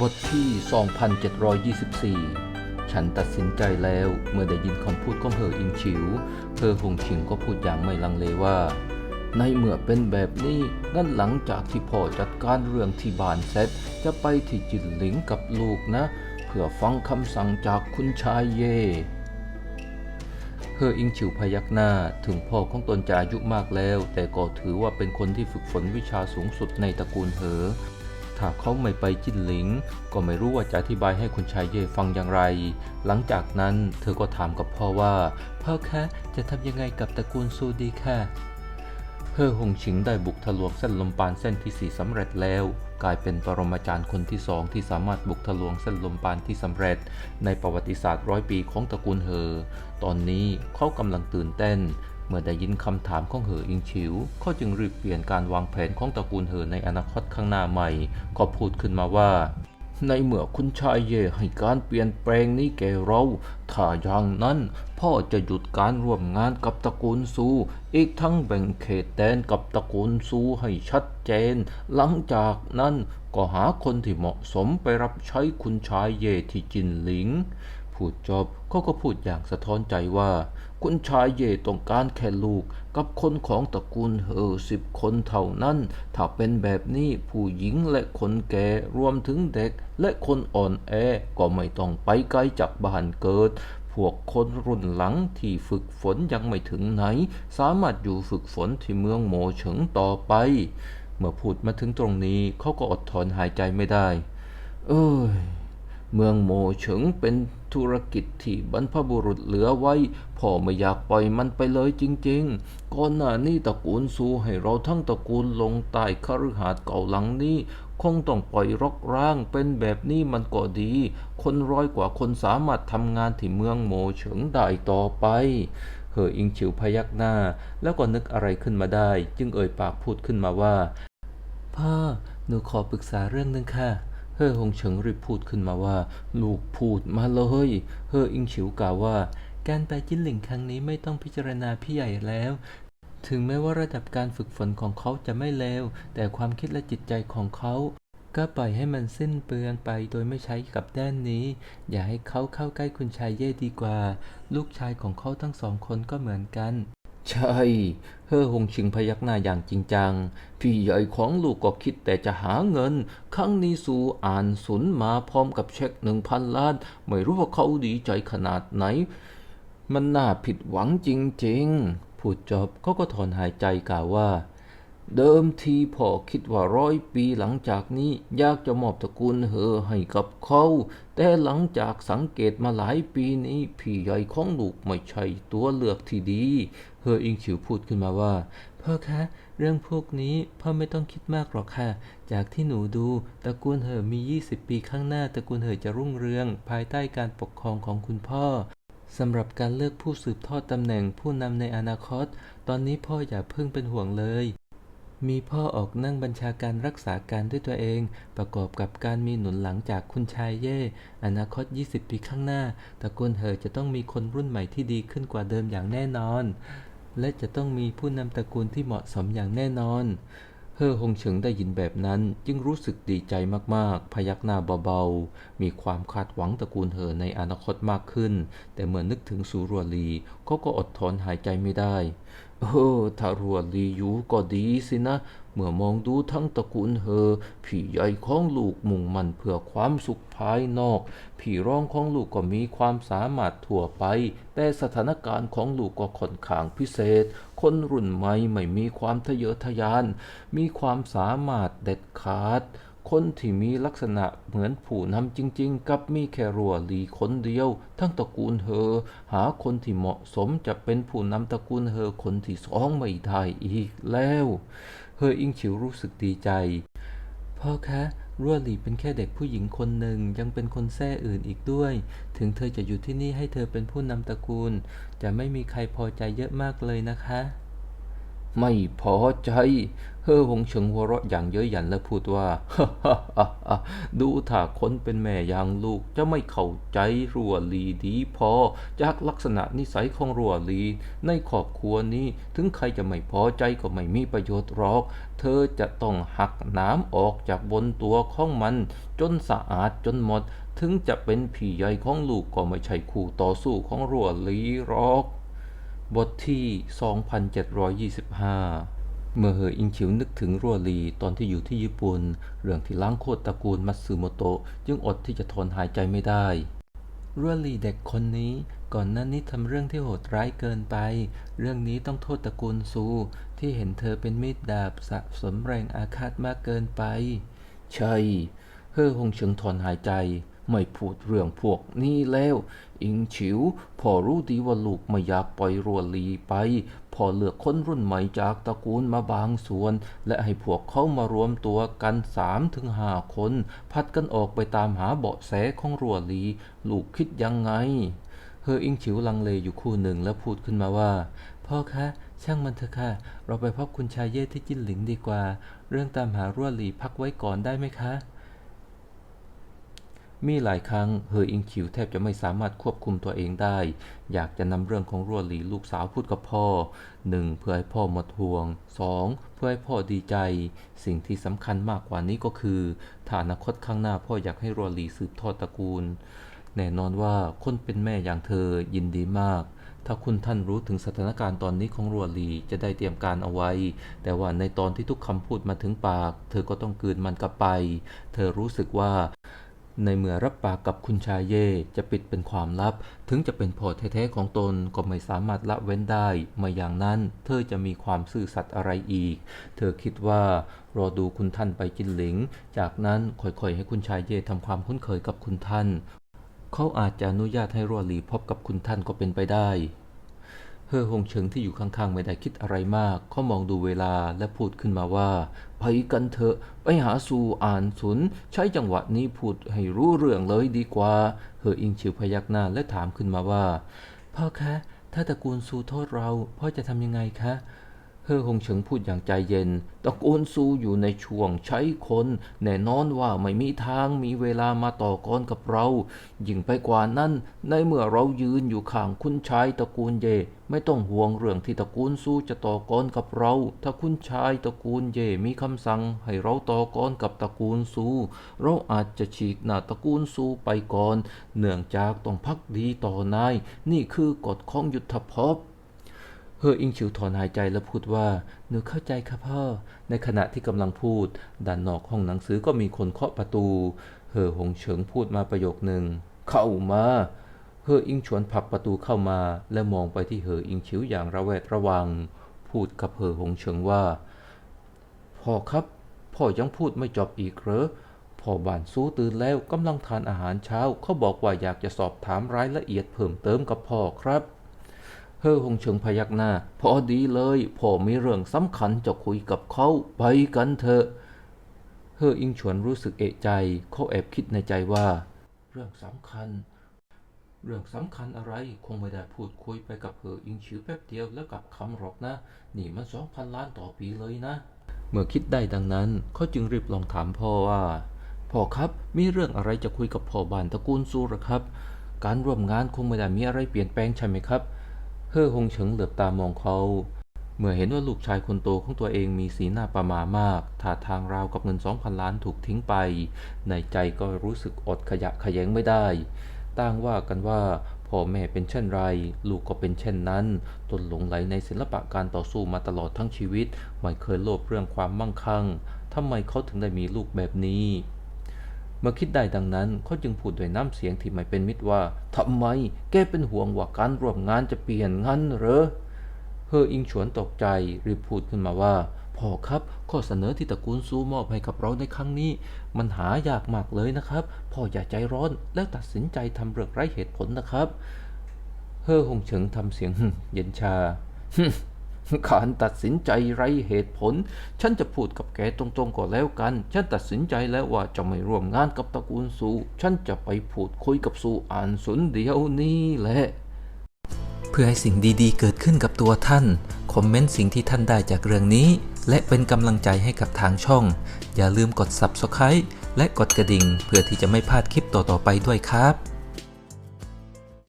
บทที่ 2724 ฉันตัดสินใจแล้วเมื่อได้ยินคำพูดของเหออิงฉิวเธอหงชิงก็พูดอย่างไม่ลังเลว่า ในเมื่อเป็นแบบนี้ งั้นหลังจากที่พ่อจัดการเรื่องที่บ้านเสร็จ จะไปที่จินหลิงกับลูกนะ เพื่อฟังคำสั่งจากคุณชายเย่เฮออิงฉิวพยักหน้าถึงพ่อของตนจะอายุมากแล้ว แต่ก็ถือว่าเป็นคนที่ฝึกฝนวิชาสูงสุดในตระกูลเหอ ถ้าเขาไม่ไปจิ้นหลิง ก็ไม่รู้ว่าจะอธิบายให้คุณชายเย่ฟังอย่างไร หลังจากนั้นเธอก็ถามกับพ่อว่า พ่อคะจะทำยังไงกับตระกูลซูดีค่ะเฮอหงชิงได้บุกทะลวงเส้นลมปานเส้นที่สี่สำเร็จแล้ว กลายเป็นปรมาจารย์คนที่สองที่สามารถบุกทะลวงเส้นลมปานที่สำเร็จ ในประวัติศาสตร์ร้อยปีของตระกูลเฮอ ตอนนี้เขากำลังตื่นเต้น เมื่อได้ยินคำถามของเหออิงชิว เขาจึงรีบเปลี่ยนการวางแผนของตระกูลเหอในอนาคตข้างหน้าใหม่ ก็พูดขึ้นมาว่า ในเมื่อคุณชายเย่ให้การเปลี่ยนแปลงนี้แก่เรา ถ้าอย่างนั้น พ่อจะหยุดการร่วมงานกับตระกูลซู อีกทั้งแบ่งเขตแดนกับตระกูลซูให้ชัดเจน หลังจากนั้นก็หาคนที่เหมาะสมไปรับใช้คุณชายเย่ที่จินหลิง พูดจบเขาก็พูดอย่างสะท้อนใจว่า คุณชายเย่ต้องการแค่ลูก กับคนของตระกูลเฮอสิบคนเท่านั้น ถ้าเป็นแบบนี้ผู้หญิงและคนแก่รวมถึงเด็กและคนอ่อนแอก็ไม่ต้องไปไกลจากบ้านเกิด พวกคนรุ่นหลังที่ฝึกฝนยังไม่ถึงไหน สามารถอยู่ฝึกฝนที่เมืองโมเฉิงต่อไป เมื่อพูดมาถึงตรงนี้เขาก็อดทนหายใจไม่ได้ เอ้ย เมืองโมเฉิงเป็นธุรกิจที่บรรพบุรุษเหลือไว้ พ่อไม่อยากปล่อยมันไปเลยจริงๆ ก่อนหน้านี้ตระกูลซูให้เราทั้งตระกูลลงใต้คฤหาสน์เก่าหลังนี้ คงต้องปล่อยรกร้างเป็นแบบนี้มันก็ดี คนร้อยกว่าคนสามารถทำงานที่เมืองโมเฉิงได้ต่อไปเหออิงฉิวพยักหน้า แล้วก็นึกอะไรขึ้นมาได้ จึงเอ่ยปากพูดขึ้นมาว่า พ่อ หนูขอปรึกษาเรื่องหนึงค่ะ เฮ่อหงเฉิงรีบพูดขึ้นมาว่า ลูกพูดมาเลยเฮ่ออิงฉิวกล่าวว่า การไปจิ้นหลิงครั้งนี้ไม่ต้องพิจารณาพี่ใหญ่แล้ว ถึงแม้ว่าระดับการฝึกฝนของเขาจะไม่เลวแต่ความคิดและจิตใจของเขาก็ปล่อยให้มันสิ้นเปลืองไปโดยไม่ใช้กับด้านนี้ อย่าให้เขาเข้าใกล้คุณชายเย่ดีกว่า ลูกชายของเขาทั้งสองคนก็เหมือนกัน ใช่ เฮ่อหงชิงพยักหน้าอย่างจริงจัง พี่ใหญ่ของลูกก็คิดแต่จะหาเงิน ครั้งนี้สูอ่านสุนมาพร้อมกับเช็คหนึ่งพันล้าน ไม่รู้ว่าเขาดีใจขนาดไหน มันน่าผิดหวังจริงๆ พูดจบเขาก็ถอนหายใจกล่าวว่า เดิมทีพ่อคิดว่าร้อยปีหลังจากนี้อยากจะมอบตระกูลเหอให้กับเขา แต่หลังจากสังเกตมาหลายปีนี้ พี่ใหญ่ของลูกไม่ใช่ตัวเลือกที่ดี เฮออิงฉิวพูดขึ้นมาว่า พ่อคะ เรื่องพวกนี้พ่อไม่ต้องคิดมากหรอกค่ะ จากที่หนูดูตระกูลเหอมี 20 ปีข้างหน้าตระกูลเหอจะรุ่งเรือง ภายใต้การปกครองของคุณพ่อสำหรับการเลือกผู้สืบทอดตำแหน่งผู้นำในอนาคต ตอนนี้พ่ออย่าเพิ่งเป็นห่วงเลย มีพ่อออกนั่งบัญชาการรักษาการด้วยตัวเอง ประกอบกับการมีหนุนหลังจากคุณชายเย่ อนาคต 20 ปีข้างหน้าตระกูลเหอจะต้องมีคนรุ่นใหม่ที่ดีขึ้นกว่าเดิมอย่างแน่นอน และจะต้องมีผู้นำตระกูลที่เหมาะสมอย่างแน่นอน เฮอหงเฉิงได้ยินแบบนั้นจึงรู้สึกดีใจมากๆ พยักหน้าเบาๆ มีความคาดหวังตระกูลเหอในอนาคตมากขึ้น แต่เมื่อนึกถึงสูรัวลีเขาก็อดทนหายใจไม่ได้ เออถ้ารัวลีอยู่ก็ดีสินะ เมื่อมองดูทั้งตระกูลเฮอพี่ใหญ่ของลูกมุ่งมั่นเพื่อความสุขภายนอกพี่รองของลูกก็มีความสามารถทั่วไป แต่สถานการณ์ของลูกก็ค่อนข้างพิเศษ คนรุ่นใหม่ไม่มีความทะเยอทะยาน มีความสามารถเด็ดขาด คนที่มีลักษณะเหมือนผู้นำจริงๆ กับมีแค่รัวหลีคนเดียว ทั้งตระกูลเฮอ หาคนที่เหมาะสมจะเป็นผู้นำตระกูลเฮอคนที่สองไม่ได้อีกแล้ว เฮออิงฉิวรู้สึกดีใจ พ่อคะรัวหลีเป็นแค่เด็กผู้หญิงคนหนึ่งยังเป็นคนแท้อื่นอีกด้วย ถึงเธอจะอยู่ที่นี่ให้เธอเป็นผู้นำตระกูล จะไม่มีใครพอใจเยอะมากเลยนะคะ ไม่พอใจ เฮอหงเฉิงหัวเราะอย่างเย้ยหยันและพูดว่า ดูถ้าคนเป็นแม่อย่างลูกจะไม่เข้าใจรัวลีดีพอ จากลักษณะนิสัยของรัวลี ในครอบครัวนี้ถึงใครจะไม่พอใจก็ไม่มีประโยชน์หรอก เธอจะต้องหักน้ำออกจากบนตัวของมัน จนสะอาดจนหมด ถึงจะเป็นพี่ใหญ่ของลูกก็ไม่ใช่คู่ต่อสู้ของรัวลีหรอก บทที่ 2725 เมื่อเหออิงฉิวนึกถึงรัวลีตอนที่อยู่ที่ญี่ปุ่น เรื่องที่ล้างโคตรตระกูลมัตสึโมโตะจึงอดที่จะทนหายใจไม่ได้ รัวลีเด็กคนนี้ก่อนหน้านี้ทำเรื่องที่โหดร้ายเกินไป เรื่องนี้ต้องโทษตระกูลซู ที่เห็นเธอเป็นมิตรดาบสะสมแรงอาฆาตมากเกินไป ใช่ เฮ่อหงเฉิงถอนหายใจ ไม่พูดเรื่องพวกนี้แล้ว อิงฉิวพ่อรู้ดีว่าลูกไม่อยากปล่อยรัวลีไปพ่อเลือกคนรุ่นใหม่จากตระกูลมาบางส่วน และให้พวกเขามารวมตัวกันสามถึงห้าคน พัดกันออกไปตามหาเบาะแสของรัวลี ลูกคิดยังไงเฮออิงฉิวลังเลอยู่คู่หนึ่งแล้วพูดขึ้นมาว่า พ่อคะ ช่างมันเถอะค่ะ เราไปพบคุณชายเย่ที่จิ้นหลิงดีกว่า เรื่องตามหารั่วหลีพักไว้ก่อนได้ไหมคะ มีหลายครั้งเฮออิงฉิวแทบจะไม่สามารถควบคุมตัวเองได้ อยากจะนำเรื่องของรั่วหลีลูกสาวพูดกับพ่อ 1. เพื่อให้พ่อมดห่วง 2. เพื่อให้พ่อดีใจ สิ่งที่สำคัญมากกว่านี้ก็คือถ้าอนาคตข้างหน้าพ่ออยากให้รั่วหลีสืบทอดตระกูล แน่นอนว่าคนเป็นแม่อย่างเธอยินดีมากถ้าคุณท่านรู้ถึงสถานการณ์ตอนนี้ของรัวลีจะได้เตรียมการเอาไว้ แต่ว่าในตอนที่ทุกคำพูดมาถึงปาก เธอก็ต้องกลืนมันกลับไป เธอรู้สึกว่า ในเมื่อรับปากกับคุณชายเย่จะปิดเป็นความลับ ถึงจะเป็นพอแท้ๆของตนก็ไม่สามารถละเว้นได้ม่อย่างนั้น เธอจะมีความซื่อสัตย์อะไรอีก เธอคิดว่ารอดูคุณท่านไปจินหลิง จากนั้นค่อยๆให้คุณชายเย่ทำความคุ้นเคยกับคุณท่าน เขาอาจจะอนุญาตให้รัวหลีพบกับคุณท่านก็เป็นไปได้ ฮอหงเฉิงที่อยู่ข้างๆ ไม่ได้คิดอะไรมาก เขามองดูเวลาและพูดขึ้นมาว่า ไปกันเถอะ ไปหาสู่อ่านสุน ใช้จังหวะนี้พูดให้รู้เรื่องเลยดีกว่า เฮออิงชิวพยักหน้าและถามขึ้นมาว่า พ่อคะ ถ้าตระกูลซูโทษเรา พ่อจะทำยังไงคะ เฮอหงเฉิงพูดอย่างใจเย็นตระกูลซูอยู่ในช่วงใช้คน แน่นอนว่าไม่มีทางมีเวลามาต่อกรกับเรา ยิ่งไปกว่านั้น ในเมื่อเรายืนอยู่ข้างคุณชายตระกูลเย่ ไม่ต้องห่วงเรื่องที่ตระกูลซูจะต่อกรกับเรา ถ้าคุณชายตระกูลเย่มีคำสั่งให้เราต่อกรกับตระกูลซูเราอาจจะฉีกหน้าตระกูลซูไปก่อน เนื่องจากต้องพักดีต่อนาย นี่คือกฎของยุทธภพ ฮออิงฉิวถอนหายใจแล้วพูดว่า หนูเข้าใจค่ะพ่อ ในขณะที่กำลังพูดด้านนอกห้องหนังสือก็มีคนเคาะประตู เฮอหงเฉิงพูดมาประโยคหนึ่ง เข้ามา เฮออิงฉวนผลักประตูเข้ามาและมองไปที่เฮออิงฉิวอย่างระแวดระวัง พูดกับเฮอหงเฉิงว่า พ่อครับ พ่อยังพูดไม่จบอีกเหรอ พ่อบ้านสู้ตื่นแล้วกำลังทานอาหารเช้า เขาบอกว่าอยากจะสอบถามรายละเอียดเพิ่มเติมกับพ่อครับ เฮอหงเฉิงพยักหน้า พอดีเลยพ่อมีเรื่องสำคัญจะคุยกับเขาไปกันเถอะ เฮออิงฉวนรู้สึกเอะใจ เขาแอบคิดในใจว่า เรื่องสำคัญ เรื่องสำคัญอะไรคงไม่ได้พูดคุยไปกับเฮออิงฉิวแป๊บเดียวแล้วกลับคำหรอกนะ นี่มันสองพันล้านต่อปีเลยนะ เมื่อคิดได้ดังนั้นเขาจึงรีบลองถามพ่อว่า พ่อครับมีเรื่องอะไรจะคุยกับพ่อบานตระกูลซูหรอครับ การร่วมงานคงไม่ได้มีอะไรเปลี่ยนแปลงใช่ไหมครับ เฮ่อหงเฉิงเหลือบตามองเขา เมื่อเห็นว่าลูกชายคนโตของตัวเองมีสีหน้าประหมามากท่าทางราวกับเงินสองพันล้านถูกทิ้งไป ในใจก็รู้สึกอดขยะขยงไม่ได้ต่างว่ากันว่าพ่อแม่เป็นเช่นไร ลูกก็เป็นเช่นนั้นตนหลงไหลในศิลปะการต่อสู้มาตลอดทั้งชีวิต ไม่เคยโลภเรื่องความมั่งคั่งทำไมเขาถึงได้มีลูกแบบนี้ มื่อคิดได้ดังนั้นเขาจึงพูดด้วยน้ำเสียงที่ไม่เป็นมิตรว่าทำไมแกเป็นห่วงว่าการร่วมงานจะเปลี่ยนงั้นเหรอเฮออิงฉวนตกใจรีบพูดขึ้นมาว่าพ่อครับข้อเสนอที่ตระกูลซูมอบให้กับเราในครั้งนี้ มันหายากมากเลยนะครับพ่ออย่าใจร้อนแล้วตัดสินใจทำเรื่องไร้เหตุผลนะครับ เฮอหงเฉิงทำเสียงเย็นชา การตัดสินใจไรเหตุผล ฉันจะพูดกับแกตรงๆก่อนแล้วกัน ฉันตัดสินใจแล้วว่าจะไม่ร่วมงานกับตระกูลซู ฉันจะไปพูดคุยกับซูอ่านสุนเดียวนี้แหละ เพื่อให้สิ่งดีๆ เกิดขึ้นกับตัวท่าน คอมเมนต์สิ่งที่ท่านได้จากเรื่องนี้ และเป็นกำลังใจให้กับทางช่อง อย่าลืมกด Subscribe และกดกระดิ่ง เพื่อที่จะไม่พลาดคลิปต่อๆไปด้วยครับ